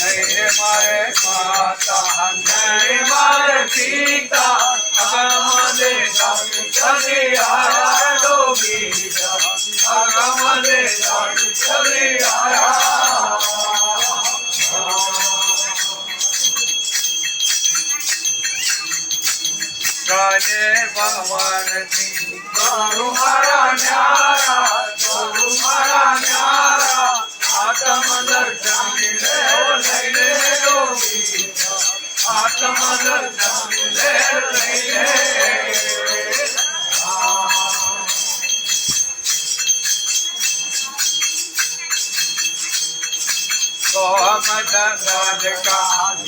जय मारे माता जय मारे पिता अगमले चले आया डोबी अगमले चले आया राजे भगवान जी गुरु मारा न्यारा गुरु मारा न्यारा आत्म दर्शन मिले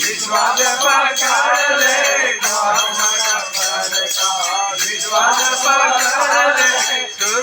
विश्वास पकड़ ले विश्वास पकड़ ले तू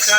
Yeah.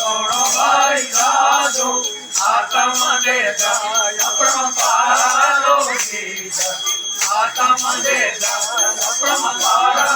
తోడో భారీ రాజు ఆతమ్మ దేశ అప్రమ పారాలో సీత ఆతమ్మ దేశ అప్రమ పారా